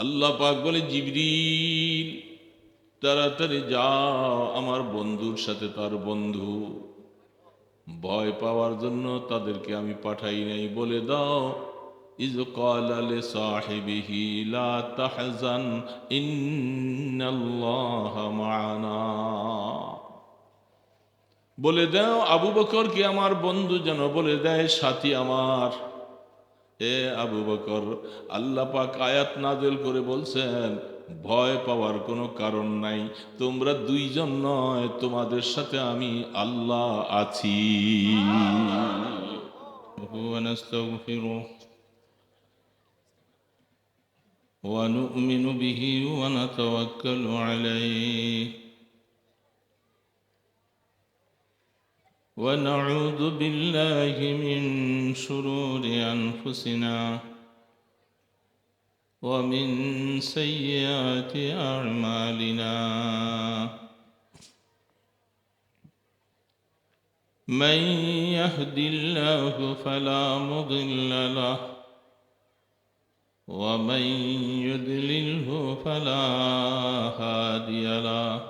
আল্লাহ পাক বলে, জিবরিল, তাড়াতাড়ি যাও আমার বন্ধুর সাথে তার বন্ধু। ভয় পাওয়ার জন্য তাদেরকে আমি পাঠাই নাই, বলে দাও। ইজ কালালে সাহেবিহি, লা তাহজান, ইন্নাল্লাহ মানা। বলে দাও, আবু বকর কি আমার বন্ধু যেন বলে দেয়, সাথী আমার। এ আবু বকর আল্লাহ পাক আয়াত নাজেল করে বলছেন ভয় পাওয়ার কোনো কারণ নাই তোমরা দুইজন নয় তোমাদের সাথে আমি আল্লাহ আছি ونستغفره ونؤمن به ونتوكل عليه ونعوذ بالله من شرور أنفسنا ومن سيئات أعمالنا. من يهد الله فلا مضل له ومن يضلله فلا هادي له.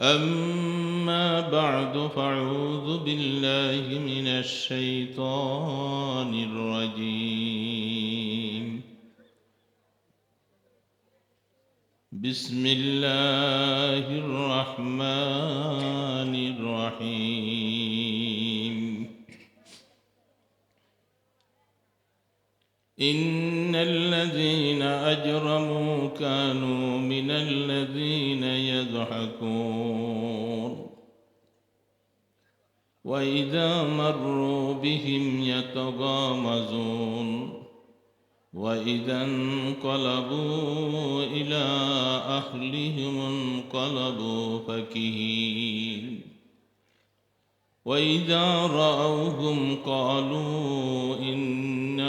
أما بعد فأعوذ بالله من الشيطان الرجيم. بسم الله الرحمن الرحيم. إن الذين أجرموا كانوا من الذين يضحكون وإذا مروا بهم يتغامزون وإذا انقلبوا إلى أهلهم انقلبوا فكهين وإذا رأوهم قالوا إن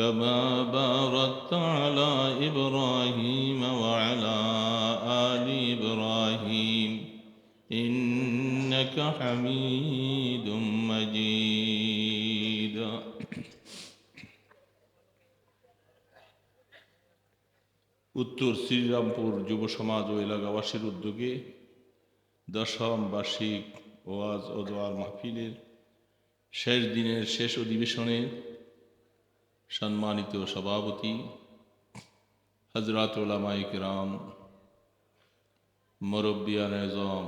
كما باركت على إبراهيم وعلى آل إبراهيم إنك حميد مجيد উত্তর শ্রীরামপুর যুব সমাজ ও এলাকাবাসীর উদ্যোগে দশম বার্ষিক ওয়াজ ও দোয়ার মাহফিলের শেষ দিনের শেষ অধিবেশনে সম্মানিত সভাপতি হজরত ওলামাইক রাম মরব্বিয়ান এজম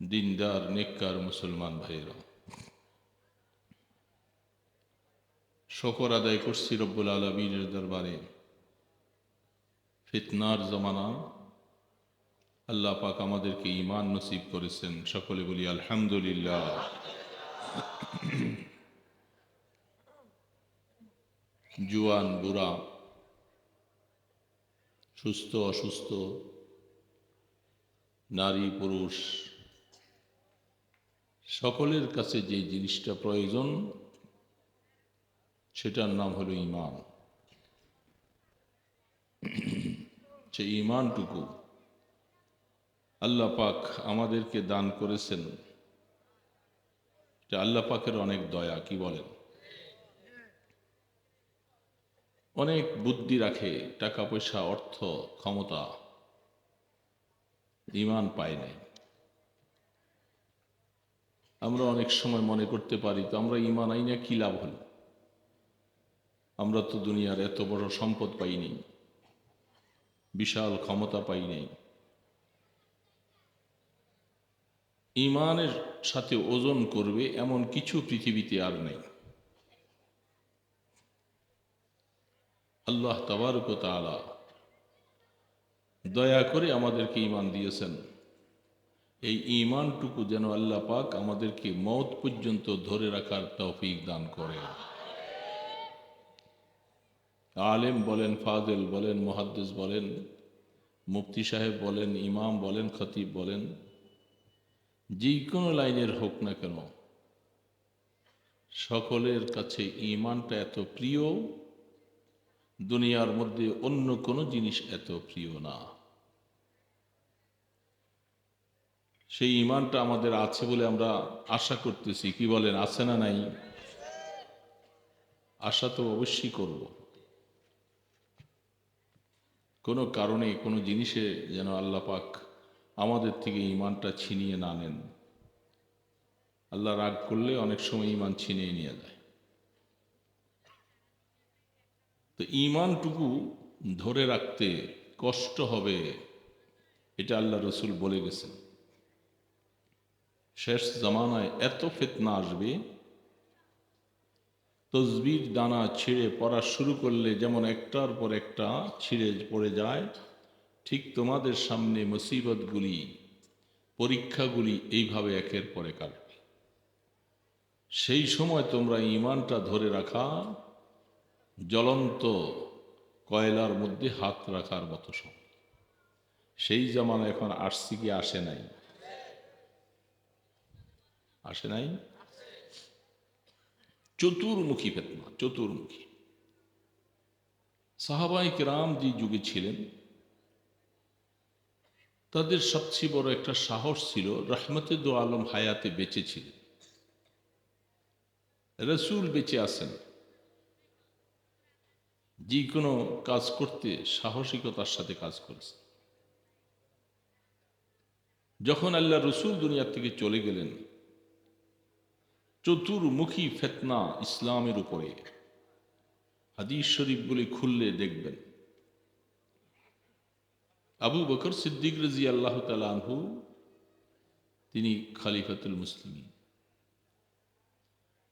দিনদার, নেককার মুসলমান ভাইরা শকর আদায় করছি রব্বুল আলমীর দরবারে। ফিতনার জমানা, আল্লাহ পাক আমাদেরকে ইমান নসিব করেছেন। সকলে বলি আলহামদুলিল্লাহ। জুয়ান, বুড়া, সুস্থ, অসুস্থ, নারী, পুরুষ, সকলের কাছে যে জিনিসটা প্রয়োজন, সেটার নাম হলো ইমান। সে ইমানটুকু আল্লাহ পাক আমাদেরকে দান করেছেন। এটা আল্লাহ পাকের অনেক দয়া, কি বলেন? অনেক বুদ্ধি রাখে, টাকা পয়সা, অর্থ, ক্ষমতা। ইমান পায় নাই। আমরা অনেক সময় মনে করতে পারি, তো আমরা ইমান আই না কি লাভ হল? আমরা তো দুনিয়ার এত বড় সম্পদ পাইনি বিশাল ক্ষমতা পাই নাই। ইমানের সাথে ওজন করবে এমন কিছু পৃথিবীতে আর নেই। আল্লাহ তাবারক তাআলা দয়া করে আমাদেরকে ইমান দিয়েছেন। এই ইমানটুকু যেন আল্লাহ পাক আমাদেরকে মত পর্যন্ত ধরে রাখার তৌফিক দান করে আলেম বলেন, ফাজেল বলেন, মুহাদ্দিস বলেন, মুফতি সাহেব বলেন, ইমাম বলেন, খতিব বলেন যে কোনো লাইনের হোক না কেন, সকলের কাছে ইমানটা এত প্রিয় দুনিয়ার মধ্যে অন্য কোনো জিনিস এত প্রিয় না। সেই ইমানটা আমাদের আছে বলে আমরা আশা করতেছি। কি বলেন, আছে না নাই? আশা তো অবশ্যই করব। কোনো কারণে কোনো জিনিসে যেন আল্লাহ পাক আমাদের থেকে ইমানটা ছিনিয়ে না নেন। আল্লাহ রাগ করলে অনেক সময় ইমান ছিনিয়ে নিয়ে যায়। তো ইমানটুকু ধরে রাখতে কষ্ট হবে, এটা আল্লাহ রসুল বলে গেছেন। শেষ জামানায় এত ফেতনা আসবে, তসবির দানা ছিঁড়ে পড়া শুরু করলে যেমন একটার পর একটা ছিঁড়ে পড়ে যায়, ঠিক তোমাদের সামনে মুসিবতগুলি, পরীক্ষাগুলি এইভাবে একের পরে কাটবে সেই সময় তোমরা ইমানটা ধরে রাখা জ্বলন্ত কয়লার মধ্যে হাত রাখার মতো সময় সেই জামানা এখন আসছি কি আসে নাই? আসে নাই? চতুর্মুখী ফেতনা, চতুর্মুখী। সাহাবাই রাম যে যুগে ছিলেন, তাদের সবচেয়ে বড় একটা সাহস ছিল রহমতে দো আলম হায়াতে বেঁচে ছিলেন। রসুল বেঁচে আছেন। যে কোনো কাজ করতে সাহসিকতার সাথে কাজ করেছে। যখন আল্লাহ রসুল দুনিয়ার থেকে চলে গেলেন, চতুর্মুখী ফেতনা ইসলামের উপরে হাদিস শরীফগুলি খুললে দেখবেন, আবু বকর সিদ্দিক রাজি আল্লাহ আনহু, তিনি খালিফাতুল মুসলিম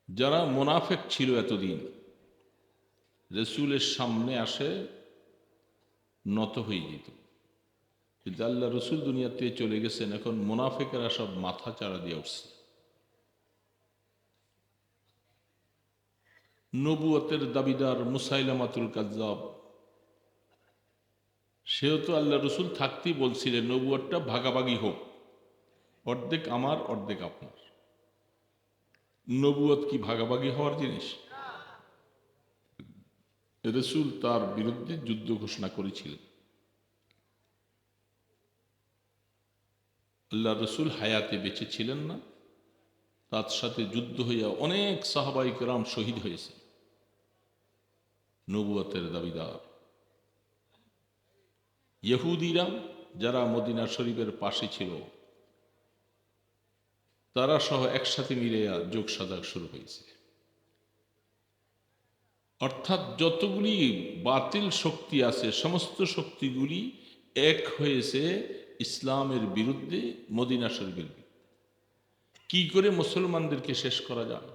যারা মোনাফেক ছিল এতদিন রসুলের সামনে আসে, নত হয়ে যেত। কিন্তু আল্লাহ রসুল দুনিয়াতে চলে গেছেন, এখন মোনাফেকেরা সব মাথা চাড়া দিয়ে উঠছে। নবুয়তের দাবিদার মুসাইলামাতুল কাজাব সেও তো আল্লাহ রসুল থাকতেই বলছিলেন, নবুয়তটা ভাগাভাগি হোক, অর্ধেক আমার, অর্ধেক আপনার। নবুয়ত কি ভাগাভাগি হওয়ার জিনিস? রসুল তার বিরুদ্ধে যুদ্ধ ঘোষণা করেছিলেন। আল্লাহ রসুল হায়াতে বেঁচে ছিলেন না। তার সাথে যুদ্ধ হইয়া অনেক সাহাবাইক রাম শহীদ হয়েছে। নবুয়তের দাবিদার। ইহুদিরা যারা মদিনা শরীফের পাশে ছিল, তারা সহ একসাথে মিলে যোগ সাজা শুরু হয়েছে। অর্থাৎ যতগুলি বাতিল শক্তি আছে, সমস্ত শক্তিগুলি এক হয়েছে ইসলামের বিরুদ্ধে মদিনা শরীফের কি করে মুসলমানদেরকে শেষ করা যায়?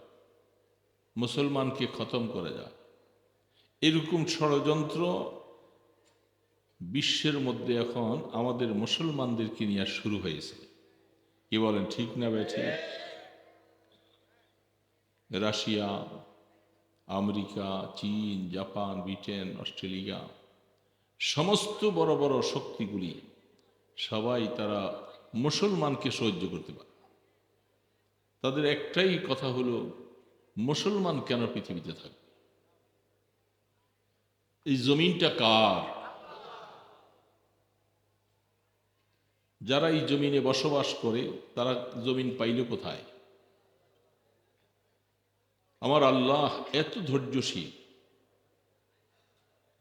মুসলমানকে খতম করা যায়। এরকম ষড়যন্ত্র বিশ্বের মধ্যে এখন আমাদের মুসলমানদেরকে নিয়ে শুরু হয়েছে। কি বলেন, ঠিক না বেঠে? রাশিয়া আমেরিকা, চীন, জাপান, ব্রিটেন, অস্ট্রেলিয়া, সমস্ত বড় বড় শক্তিগুলি সবাই তারা মুসলমানকে সহ্য করতে পারে। তাদের একটাই কথা হলো, মুসলমান কেন পৃথিবীতে থাকবে? এই জমিনটা কার? যারা এই জমিনে বসবাস করে, তারা জমিন পাইল কোথায়? আমার আল্লাহ এত ধৈর্যশীল।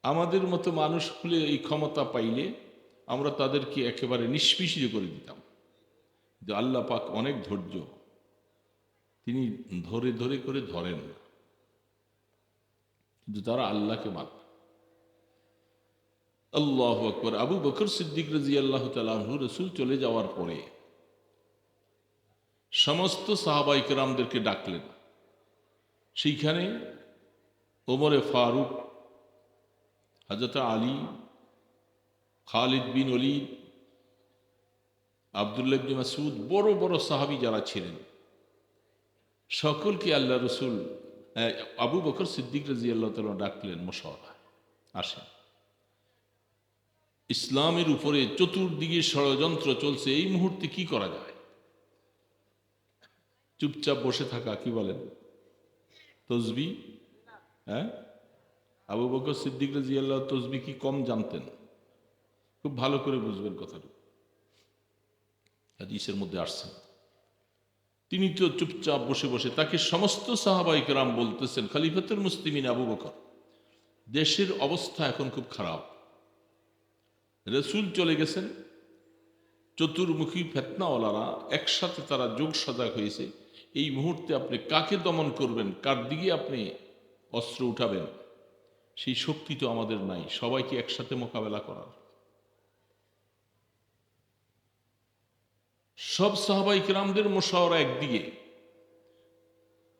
আমাদের মতো মানুষ হলে এই ক্ষমতা পাইলে আমরা তাদেরকে একেবারে নিষ্পিসিত করে দিতাম। যে আল্লাহ পাক অনেক ধৈর্য। তিনি ধরে ধরে করে ধরেন না। কিন্তু তারা আল্লাহকে মান আল্লাহ আকবর। আবু বকর সিদ্দিক রাজি আল্লাহ তালু রসুল চলে যাওয়ার পরে সমস্ত সাহাবাই কেরামদেরকে ডাকলেন। সেইখানে ওমরে ফারুক হজরত আলী, খালিদ বিন অলিদ আবদুল্লাহ বিন মাসুদ বড় বড় সাহাবি যারা ছিলেন। সকলকে আল্লাহ রসুল আবু বকর সিদ্দিক রাজি আল্লাহ তালা ডাকলেন, মশওয়ারা, আসেন। ইসলামের উপরে চতুর্দিকে ষড়যন্ত্র চলছে, এই মুহূর্তে কি করা যায়? চুপচাপ বসে থাকা, কি বলেন? তসবি হ্যাঁ? আবু বকর সিদ্দিক রাজি আল্লাহ তসবি কি কম জানতেন? খুব ভালো করে বুঝবেন কথাটা। হাদিসের মধ্যে আসছেন তিনি তো চুপচাপ বসে বসে তাকে সমস্ত সাহাবাই কেরাম বলতেছেন, খালিফাতুল মুসলিমিন আবু বকর, দেশের অবস্থা এখন খুব খারাপ। রসুল চলে গেছেন, চতুর্মুখী ফেতনাওয়ালারা একসাথে তারা যোগ সজাগ হয়েছে। এই মুহূর্তে আপনি কাকে দমন করবেন? কার দিকে আপনি অস্ত্র উঠাবেন? সেই শক্তি তো আমাদের নাই। সবাইকে একসাথে মোকাবেলা করার। সব সাহাবাই কিরামদের মোশাওয়ারা একদিকে।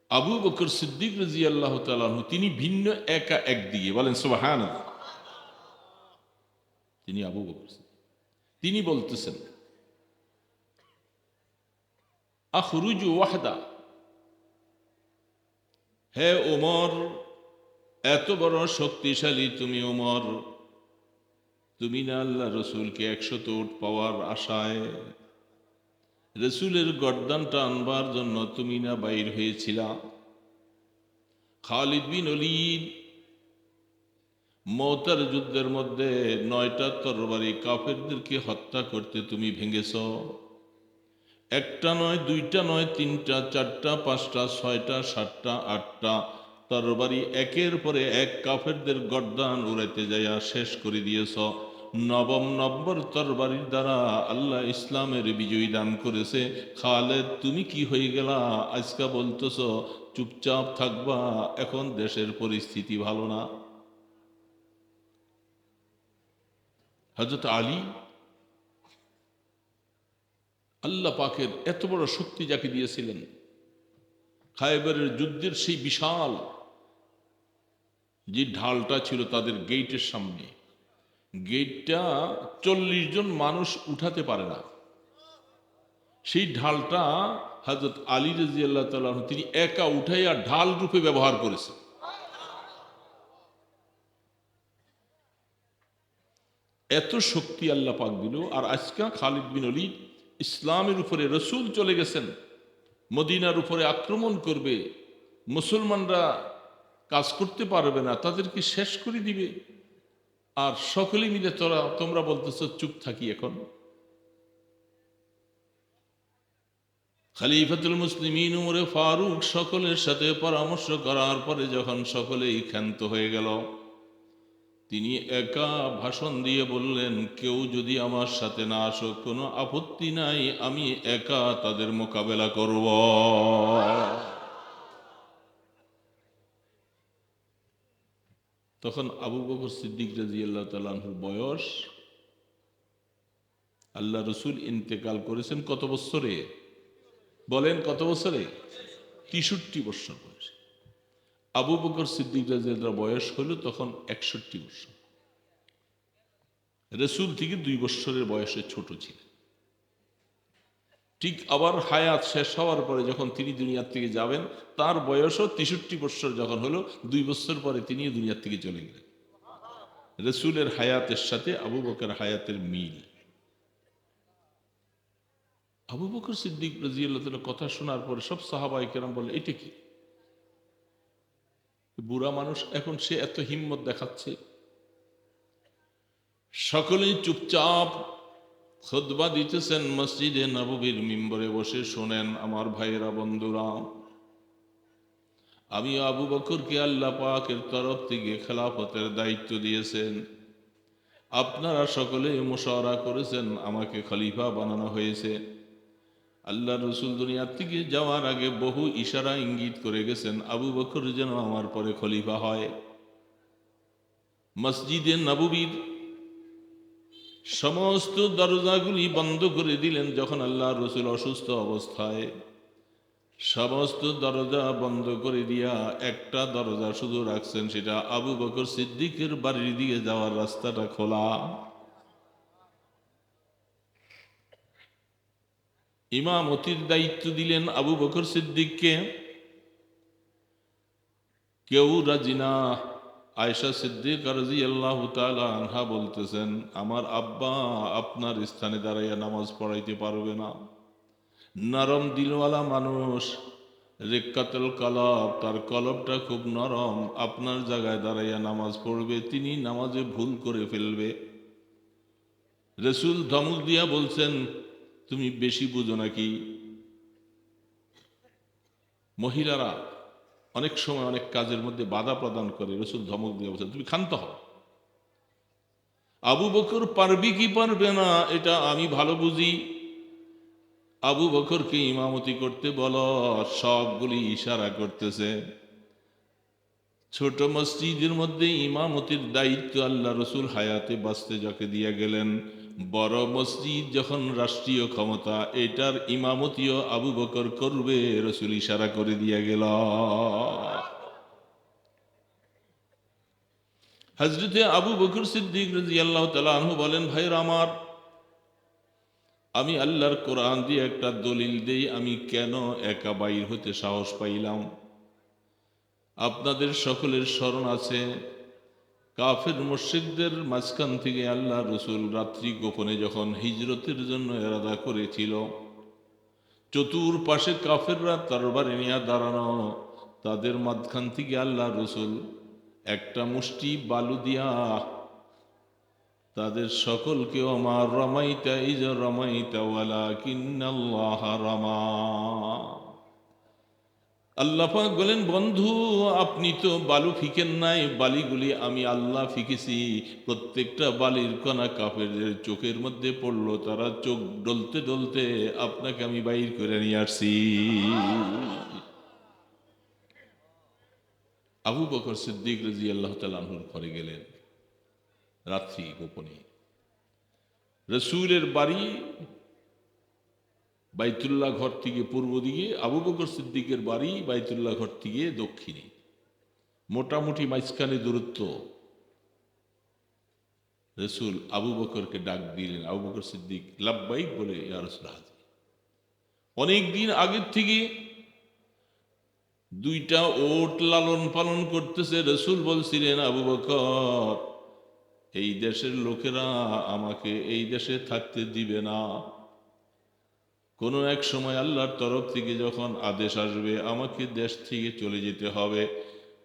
আবু বকর সিদ্দিক রাজি আল্লাহ তালু তিনি ভিন্ন, একা একদিকে। বলেন সোহান তিনি আবু বকর তিনি বলতেছেন আখরুজু ওয়াহদা। হে ওমর, এত বড় শক্তিশালী তুমি ওমর। তুমি না আল্লাহ রসুলকে একশত উট পাওয়ার আশায়। রসুলের গর্দানটা আনবার জন্য তুমি না বাইর হয়েছিলা। খালিদ বিন অলিদ মৌতার যুদ্ধের মধ্যে নয়টা তরবারি কাফেরদেরকে হত্যা করতে তুমি ভেঙেছ। একটা নয়, দুইটা নয়, তিনটা, চারটা, পাঁচটা, ছয়টা, সাতটা, আটটা, তরবারি একের পরে এক কাফেরদের গর্দান উড়াইতে যাইয়া শেষ করে দিয়েছ। নবম নম্বর তরবারির দ্বারা আল্লাহ ইসলামের বিজয়ী দান করেছে। খালেদ, তুমি কি হয়ে গেলা? আজকা বলতেছ, চুপচাপ থাকবা, এখন দেশের পরিস্থিতি ভালো না। হজরত আলী আল্লাহ পাকের এত বড় শক্তি যাকে দিয়েছিলেন। খাইবারের যুদ্ধের সেই বিশাল যে ঢালটা ছিল তাদের গেইটের সামনে গেটটা চল্লিশ জন মানুষ উঠাতে পারে না। সেই ঢালটা হজরত আলী রাজি আল্লাহ তিনি একা উঠাইয়া ঢাল রূপে ব্যবহার করেছেন। এত শক্তি আল্লাহ পাক দিল, আর আজকা খালিদ বিন অলিদ ইসলামের উপরে রসুল চলে গেছেন, মদিনার উপরে আক্রমণ করবে, মুসলমানরা কাজ করতে পারবে না, তাদেরকে শেষ করে দিবে। আর সকলে মিলে তোরা, তোমরা বলতেছ, চুপ থাকি এখন। খালিফাতুল মুসলিমিন উমরে ফারুক সকলের সাথে পরামর্শ করার পরে যখন সকলেই ক্ষান্ত হয়ে গেল তিনি একা ভাষণ দিয়ে বললেন, কেউ যদি আমার সাথে না আসো কোনো আপত্তি নাই, আমি একা তাদের মোকাবেলা করব। তখন আবু বকর সিদ্দিক রাজি আল্লাহ তালুর বয়স, আল্লাহ রসুল ইন্তেকাল করেছেন কত বছরে বলেন কত বছরে তেষট্টি বছর আবু বকর সিদ্দিক রাজিয়াল্লাহ বয়স হলো তখন একষট্টি বছর। রসুল থেকে দুই বছরের বয়সে ছোট ছিলেন। ঠিক আবার হায়াত শেষ হওয়ার পরে যখন তিনি দুনিয়ার থেকে যাবেন, তার বয়সও তেষট্টি বছর যখন হলো, দুই বছর পরে তিনিও দুনিয়ার থেকে চলে গেলেন। রসুলের হায়াতের সাথে আবু বকর হায়াতের মিল। আবু বকর সিদ্দিক রাজিয়াল্লাহ কথা শোনার পরে সব সাহাবাই কেরাম বলে, এটা কি? বুড়া মানুষ, এখন সে এত হিম্মত দেখাচ্ছে। সকলেই চুপচাপ খুতবা দিতেছেন মসজিদে নববীর মিম্বরে বসে শোনেন, আমার ভাইয়েরা, বন্ধুরা, আমি আবু বকরকে আল্লাহ পাকের তরফ থেকে খেলাফতের দায়িত্ব দিয়েছেন। আপনারা সকলে মোশাওয়ারা করেছেন, আমাকে খলিফা বানানো হয়েছে। আল্লাহ রসুল দুনিয়ার থেকে যাওয়ার আগে বহু ইশারা ইঙ্গিত করে গেছেন, আবু বকর যেন আমার পরে খলিফা হয়। মসজিদে নববীর সমস্ত দরজাগুলি বন্ধ করে দিলেন যখন আল্লাহ রসুল অসুস্থ অবস্থায়। সমস্ত দরজা বন্ধ করে দিয়া একটা দরজা শুধু রাখছেন, সেটা আবু বকর সিদ্দিকের বাড়ির দিকে যাওয়ার রাস্তাটা খোলা। ইমামতির দায়িত্ব দিলেন আবু বকর সিদ্দিককে। কেউ রাজিনা আয়সা সিদ্দিক রাজি আল্লাহ আনহা বলতেছেন, আমার আব্বা আপনার স্থানে দাঁড়াইয়া নামাজ পড়াইতে পারবে না। নরম দিলওয়ালা মানুষ, রেক্কাতল কলব, তার কলবটা খুব নরম, আপনার জায়গায় দাঁড়াইয়া নামাজ পড়বে, তিনি নামাজে ভুল করে ফেলবে। রসুল ধমক দিয়া বলছেন তুমি বেশি বুঝো নাকি? মহিলারা অনেক সময় অনেক কাজের মধ্যে বাধা প্রদান করে, রসুল ধমক দিয়ে বলছেন, তুমি ক্ষান্ত হও। আবু বকর, পারবি কি পারবে না? এটা আমি ভালো বুঝি। আবু বকরকে ইমামতি করতে বলো, সবগুলি ইশারা করতেছে। ছোট মসজিদের মধ্যে ইমামতির দায়িত্ব আল্লাহ রসুল হায়াতে বাঁচতে যাকে দিয়ে গেলেন। বড় মসজিদ যখন রাষ্ট্রীয় ক্ষমতা, এটার ইমামতিও আবু বকর করবে, রসুল ইশারা করে দিয়ে গেল। হজরতে আবু বকর সিদ্দিক রাজি আল্লাহ তালা বলেন ভাইরা আমার, আমি আল্লাহর কোরআন দিয়ে একটা দলিল দেই, আমি কেন একা বাইর হতে সাহস পাইলাম? আপনাদের সকলের স্মরণ আছে কাফের মুর্শিকদের মাঝখান থেকে আল্লাহ রসুল রাত্রি গোপনে যখন হিজরতের জন্য এরাদা করেছিল, চতুর্পাশে কাফেররা তরবারে নিয়ে দাঁড়ানো, তাদের মাঝখান থেকে আল্লাহ রসুল একটা মুষ্টি বালু দিয়া তাদের সকলকে আমার রমাইতা ইজ রমাইতা ওয়ালা কিন্নাল্লাহ রমা। আল্লাহ পাক বলেন, বন্ধু, আপনি তো বালু ফিকেন নাই, বালিগুলি আমি আল্লাহ ফিকেছি। প্রত্যেকটা বালির কণা কাপের চোখের মধ্যে পড়ল, তারা চোখ ডলতে ডলতে আপনাকে আমি বাইর করে নিয়ে আসছি। আবু বকর সিদ্দিক রাজি আল্লাহ তালাহুর ঘরে গেলেন, রাত্রি গোপনে। রসুলের বাড়ি বাইতুল্লাহ ঘর থেকে পূর্ব দিকে আবু বকর সিদ্দিকের বাড়ি বাইতুল্লাহ ঘর থেকে দক্ষিণে। মোটামুটি মাঝখানে দূরত্ব। রসুল আবু বকরকে ডাক দিলেন, আবু বকর সিদ্দিক লাভবাইক বলে, ইয়া রসুল হাজির। অনেক দিন আগের থেকে দুইটা ওট লালন পালন করতেছে রসুল বলছিলেন, আবু বকর, এই দেশের লোকেরা আমাকে এই দেশে থাকতে দিবে না। কোনো এক সময় আল্লাহর তরফ থেকে যখন আদেশ আসবে, আমাকে দেশ থেকে চলে যেতে হবে।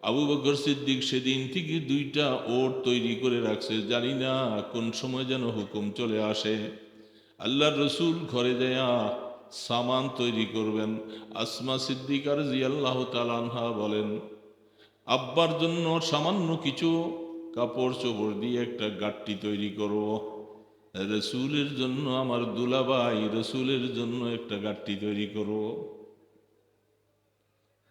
আবু বকর সিদ্দিক সেদিন থেকে দুইটা ওট তৈরি করে রাখছে, জানি না কোন সময় যেন হুকুম চলে আসে। আল্লাহর রসুল ঘরে দেয়া সামান তৈরি করবেন। আসমা সিদ্দিকার আল্লাহ তালানহা বলেন, আব্বার জন্য সামান্য কিছু কাপড় চোপড় দিয়ে একটা গাট্টি তৈরি করব রসুলের জন্য আমার দুলাবাই রসুলের জন্য একটা গাট্টি তৈরি করো।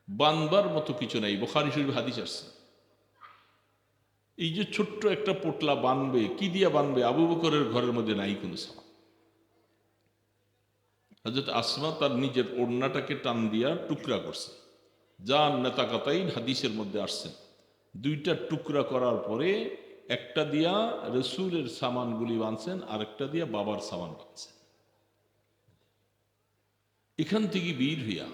বানবার মতো কিছু নাই, বোখারি শরীফ হাদিস আসছে। এই যে ছোট্ট একটা পোটলা বানবে, কি দিয়া বানবে? আবু বকরের ঘরের মধ্যে নাই কোনো সামান হজরত আসমা তার নিজের ওড়নাটাকে টান দিয়া টুকরা করছে। যা নেতা কাতাই হাদিসের মধ্যে আসছেন দুইটা টুকরা করার পরে একটা দিয়া রসুলের সামানগুলি বানছেন আর একটা দিয়া বাবার সামান বানছেন। এখান থেকে বীর হইয়া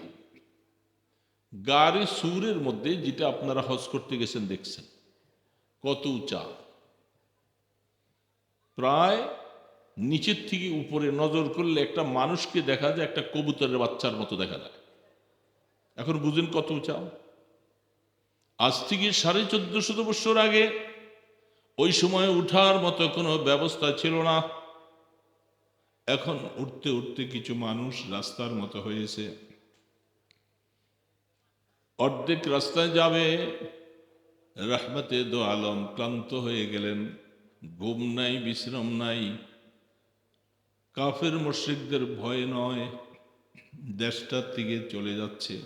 গাড়ি সুরের মধ্যে যেটা আপনারা হজ করতে গেছেন দেখছেন, কত উঁচা। প্রায় নিচের থেকে উপরে নজর করলে একটা মানুষকে দেখা যায়, একটা কবুতরের বাচ্চার মতো দেখা যায়। এখন বুঝেন কত উঁচা। আজ থেকে সাড়ে চোদ্দ শত বছর আগে ওই সময় উঠার মতো কোনো ব্যবস্থা ছিল না। এখন উঠতে উঠতে কিছু মানুষ রাস্তার মতো হয়েছে। অর্ধেক রাস্তায় যাবে, রহমতে দো আলম ক্লান্ত হয়ে গেলেন। ঘুম নাই, বিশ্রাম নাই। কাফের মুশ্রিকদের ভয় নয়, দেশটার দিকে চলে যাচ্ছে।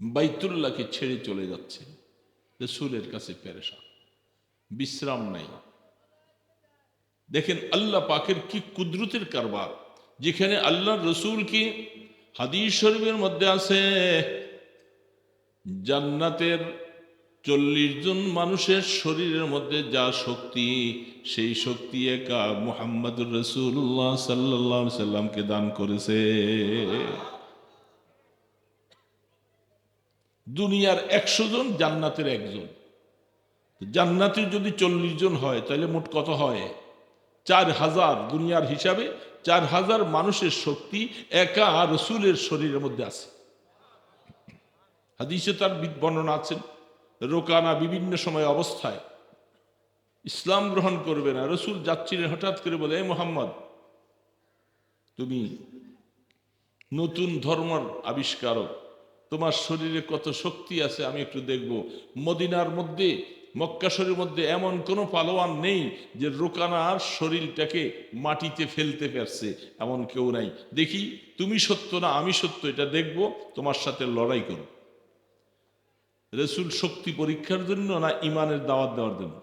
বাইতুল্লাহকে ছেড়ে চলে যাচ্ছে। রসুলের কাছে পেরেশান। বিশ্রাম নাই। দেখেন আল্লাহ পাকের কি কুদরতের কারবার, যেখানে আল্লাহ রসুল কি হাদিস শরীফের মধ্যে আছে, জান্নাতের চল্লিশ জন মানুষের শরীরের মধ্যে যা শক্তি, সেই শক্তি একা মুহাম্মদুর রসুল্লাহ সাল্লাহ সাল্লামকে দান করেছে। দুনিয়ার একশো জন, জান্নাতের একজন। জান্নাতের যদি চল্লিশ জন হয়, তাহলে মোট কত হয়? চার হাজার দুনিয়ার হিসাবে চার হাজার মানুষের শক্তি একা রসুলের শরীরের মধ্যে আছে। হাদিসে তার বর্ণনা আছেন রোকানা বিভিন্ন সময় অবস্থায় ইসলাম গ্রহণ করবে না, রসুল যাচ্ছিলেন, হঠাৎ করে বলে এই মোহাম্মদ, তুমি নতুন ধর্মর আবিষ্কারক, তোমার শরীরে কত শক্তি আছে, আমি একটু দেখব। মদিনার মধ্যে মক্কা শরীরের মধ্যে এমন কোনো পালোয়ান নেই যে রোকানার শরীরটাকে মাটিতে ফেলতে পারছে, এমন কেউ নাই। দেখি, তুমি সত্য না, আমি সত্য, এটা দেখব, তোমার সাথে লড়াই করো রসুল শক্তি পরীক্ষার জন্য না ইমানের দাওয়াত দেওয়ার জন্য?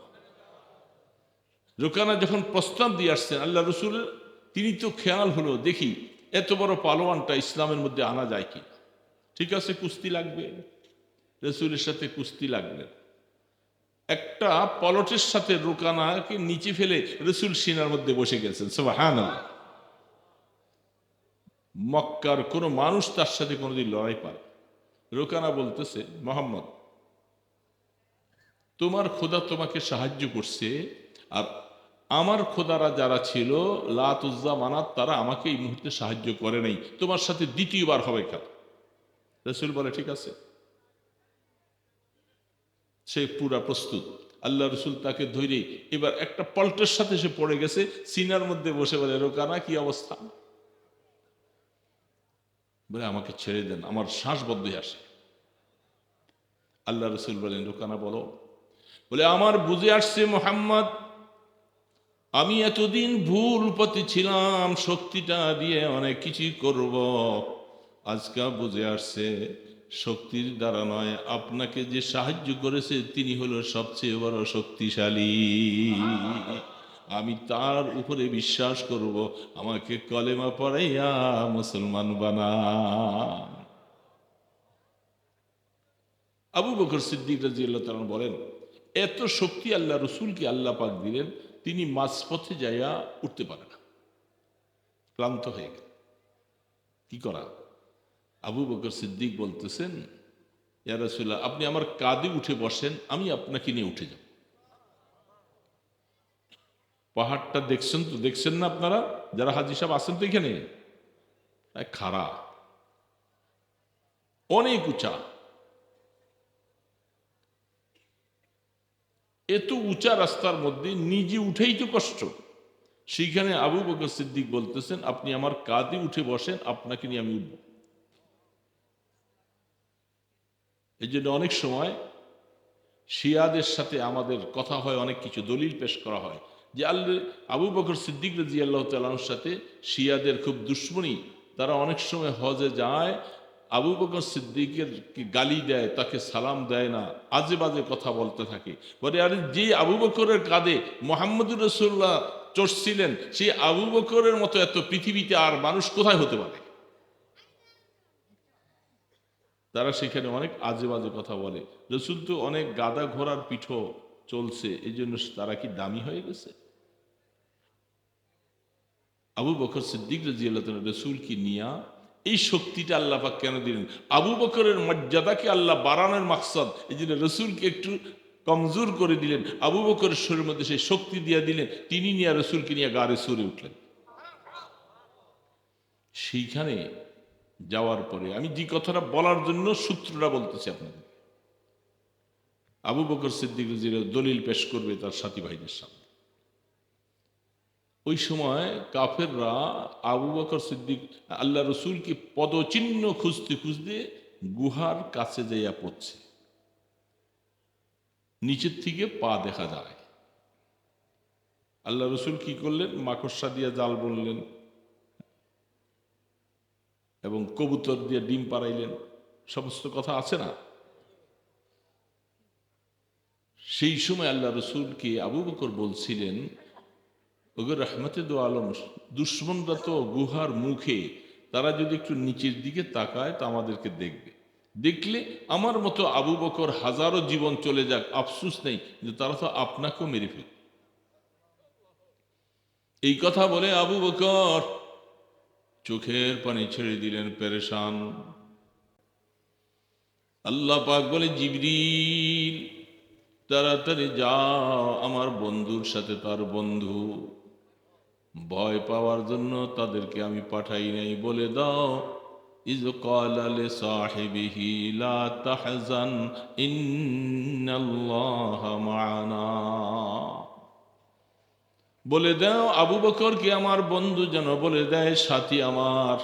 রোকানা যখন প্রস্তাব দিয়ে আসছেন, আল্লাহ রসুলের তিনি তো খেয়াল হলো, দেখি, এত বড় পালোয়ানটা ইসলামের মধ্যে আনা যায় কি ঠিক আছে, কুস্তি লাগবে? রসুলের সাথে কুস্তি লাগবে একটা পলটের সাথে রোকানাকে নিচে ফেলে রসুল সিনার মধ্যে বসে গেছেন হ্যাঁ মক্কার কোনো মানুষ তার সাথে কোনোদিন লড়াই পায় রোকানা বলতেছে, মোহাম্মদ, তোমার খোদা তোমাকে সাহায্য করছে, আর আমার খোদারা যারা ছিল, লাতুজ্জা মানাত, তারা আমাকে এই মুহূর্তে সাহায্য করে নাই। তোমার সাথে দ্বিতীয়বার হবে খেলা রসুল বলে, ঠিক আছে সে পুরা প্রস্তুত। আল্লাহ রসুল তাকে ধরে এবার একটা পল্টের সাথে সে পড়ে গেছে, সিনার মধ্যে বসে বলে রোকানা কি অবস্থা? বলে, আমাকে ছেড়ে দেন, আমার শ্বাস বদ্ধ আসে। আল্লাহ রসুল বলেন রোকানা বলো। বলে, আমার বুঝে আসছে মোহাম্মদ, আমি এতদিন ভুল পথে ছিলাম, শক্তিটা দিয়ে অনেক কিছু করব, আজকা বুঝে আসছে শক্তির দ্বারা নয়, আপনাকে যে সাহায্য করেছে তিনি হলো সবচেয়ে বড় শক্তিশালী। আমি তার উপরে বিশ্বাস করব, আমাকে কলেমা পড়াইয়া মুসলমান বানা। আবু বকর সিদ্দিক রাজিয়াল্লাহ তাআলা বলেন, এত শক্তি আল্লাহ রসুলকে আল্লাহ পাক দিলেন, তিনি মাঝপথে যাইয়া উঠতে পারে না। ক্লান্ত হয়ে গেল। কি করা? আবু বকর সিদ্দিক বলতেছেন, ইয়া রাসূলুল্লাহ, আপনি আমার কাঁধে উঠে বসেন, আমি আপনাকে নিয়ে উঠে যাব। পাহাড়টা দেখছেন তো, দেখছেন না আপনারা? যারা হাজি সাহেব আছেন তো এখানে? খাড়া অনেক উঁচা। এত উঁচা রাস্তার মধ্যে নিজে উঠেই তো কষ্ট। সেইখানে আবু বকর সিদ্দিক বলতেছেন, আপনি আমার কাঁধে উঠে বসেন, আপনাকে নিয়ে আমি উঠব। এই জন্য অনেক সময় শিয়াদের সাথে আমাদের কথা হয়, অনেক কিছু দলিল পেশ করা হয়। যে আল্লাহ আবু বকর সিদ্দিক রাজি আল্লাহ তালার সাথে শিয়াদের খুব দুশ্মনী। তারা অনেক সময় হজে যায়, আবু বকর সিদ্দিকের গালি দেয়, তাকে সালাম দেয় না, আজে বাজে কথা বলতে থাকে। বলে, আরে যে আবু বকরের কাঁধে মোহাম্মদুর রসুল্লাহ চড়ছিলেন, সেই আবু বকরের মতো এত পৃথিবীতে আর মানুষ কোথায় হতে পারে? তারা সেখানে অনেক আজে বাজে কথা বলে। রসুল তো অনেক গাদা ঘোড়ার পিঠো চলছে এই জন্য তারা কি দামি হয়ে গেছে? আবু বকর সিদ্দিক রাজিয়াল্লাহ রসুল কি নিয়া? এই শক্তিটা আল্লাহ পাক কেন দিলেন? আবু বকরের মর্যাদাকে আল্লাহ বাড়ানোর মাকসাদ এই জন্য রসুলকে একটু কমজোর করে দিলেন। আবু বকরের শরীরের মধ্যে সেই শক্তি দিয়ে দিলেন, তিনি নিয়ে রসুলকে নিয়ে গাড়ে সরে উঠলেন। সেইখানে যাওয়ার পরে। আমি যে কথাটা বলার জন্য সূত্রটা বলতেছি আপনাদের। আবু বকর সিদ্দিক দলিল পেশ করবে তার সাথী ভাইদের সামনে। ওই সময় কাফেররা আবু বকর সিদ্দিক, আল্লাহ রসুলকে পদচিহ্ন খুঁজতে খুঁজতে গুহার কাছে যাইয়া পড়ছে। নিচের থেকে পা দেখা যায়। আল্লাহ রসুল কি করলেন? মাকড়সা দিয়ে জাল বললেন এবং কবুতর দিয়ে ডিম পাড়াইলেন, সমস্ত কথা আছে না? সেই সময় আল্লাহ রসুলকে আবু বকর বলছিলেন, ওগো রহমতে দো আলম, দুশ্মনরা তো গুহার মুখে, তারা যদি একটু নিচের দিকে তাকায় তা আমাদেরকে দেখবে। দেখলে আমার মতো আবু বকর হাজারো জীবন চলে যাক, আফসুস নেই, কিন্তু তারা তো আপনাকেও মেরে ফেলবে। এই কথা বলে আবু বকর চোখের পানি ছেড়ে দিলেন পেরেশান। আল্লাহ পাক বলে, জিবরিল, তাড়াতাড়ি যাও, আমার বন্ধুর সাথে তার বন্ধু। ভয় পাওয়ার জন্য তাদেরকে আমি পাঠাই নাই, বলে দাও। ইজ কালালে সাহেবিহি, লা তাহজান, ইন্নাল্লাহ মানা। বলে দাও, আবু বকর কি আমার বন্ধু যেন বলে দেয়, সাথী আমার।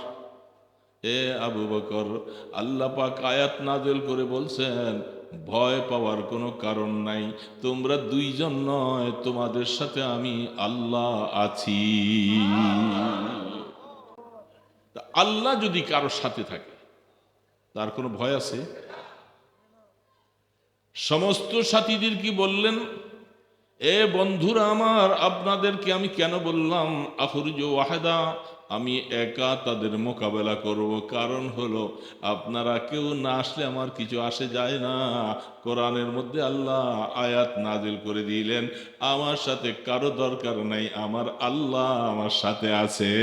এ আবু বকর, আল্লাহ পাক আয়াত নাজেল করে বলছেন, ভয় পাওয়ার কোনো কারণ নাই, তোমরা দুইজন নয়, তোমাদের সাথে আমি আল্লাহ আছি। আল্লাহ যদি কারোর সাথে থাকে, তার কোনো ভয় আছে? সমস্ত সাথীদের কি বললেন? এ বন্ধুরা আমার, আপনাদেরকে আমি কেন বললাম, আফরুজ ওয়াহেদা, আমি একা তাদের মোকাবেলা করব। কারণ হলো, আপনারা কেউ না আসলে আমার কিছু আসে যায় না। কোরআনের মধ্যে আল্লাহ আয়াত নাজিল করে দিলেন, আমার সাথে কারও দরকার নাই, আমার আল্লাহ আমার সাথে আছে।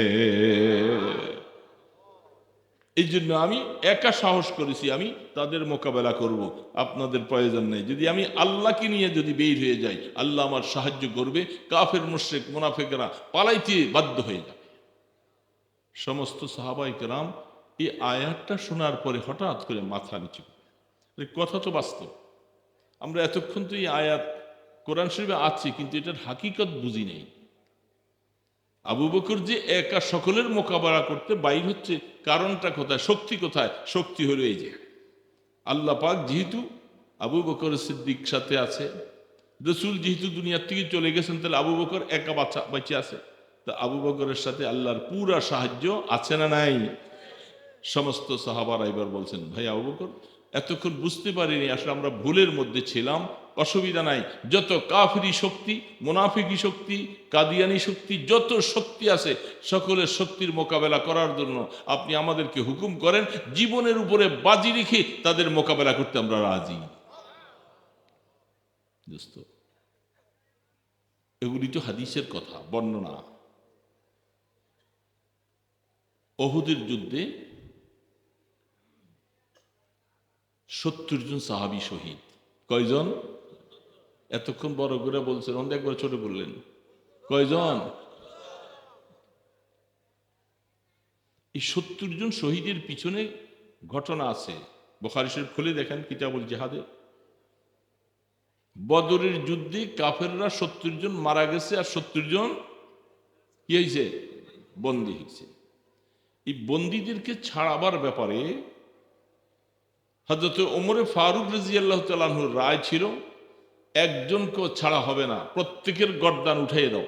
এই জন্য আমি একা সাহস করেছি, আমি তাদের মোকাবেলা করব, আপনাদের প্রয়োজন নেই। যদি আমি আল্লাহকে নিয়ে যদি বের হয়ে যাই, আল্লাহ আমার সাহায্য করবে, কাফের, মুশ্রেক, মুনাফেকরা পালাইতে বাধ্য হয়ে যাবে। সমস্ত সাহাবাই কেরাম এই আয়াতটা শোনার পরে হঠাৎ করে মাথা নিচু কথা তো বাস্তব। আমরা এতক্ষণ তো এই আয়াত কোরআন শরীফে আছি, কিন্তু এটার হাকিকত বুঝি নেই। আবু বকর যে একা সকলের মোকাবেলা করতে বাইর হচ্ছে, কারণটা কোথায়? শক্তি কোথায়? শক্তি হলো এই যে, আল্লাহ পাক যেহেতু আবু বকর সিদ্দিক সাথে আছে, রসুল যেহেতু দুনিয়ার থেকে চলে গেছেন, তাহলে আবু বকর একা বাচ্চা বেঁচে আছে। তা আবু বকরের সাথে আল্লাহর পুরা সাহায্য আছে না নাই? সমস্ত সাহাবারা এবার বলছেন, ভাই আবু বকর এতক্ষণ বুঝতে পারিনি, আসলে আমরা ভুলের মধ্যে ছিলাম। অসুবিধা নাই। যত কাফিরি শক্তি, মুনাফিকি শক্তি, কাদিয়ানি শক্তি, যত শক্তি আছে, সকলের শক্তির মোকাবেলা করার জন্য আপনি আমাদেরকে হুকুম করেন, জীবনের উপরে বাজি রেখে তাদের মোকাবেলা করতে আমরা রাজি। এগুলি তো হাদিসের কথা, বর্ণনা। অহুদের যুদ্ধে সত্তর জন সাহাবি শহীদ। কয়জন? এতক্ষণ বড় করে বলছেন অন্য একবার ছোট বললেন। কয়জন? এই সত্তর জন শহীদের পিছনে ঘটনা আছে। বোখারি শরীফ খুলে দেখেন কিতাবুল জেহাদে। বদরের যুদ্ধে কাফেররা সত্তর জন মারা গেছে আর সত্তর জন কি হয়েছে বন্দী হয়েছে এই বন্দীদেরকে ছাড়াবার ব্যাপারে হজরত ওমরে ফারুক রাজি আল্লাহ তালাহুর রায় ছিল, একজনকেও ছাড়া হবে না, প্রত্যেকের গরদান উঠাই দাও।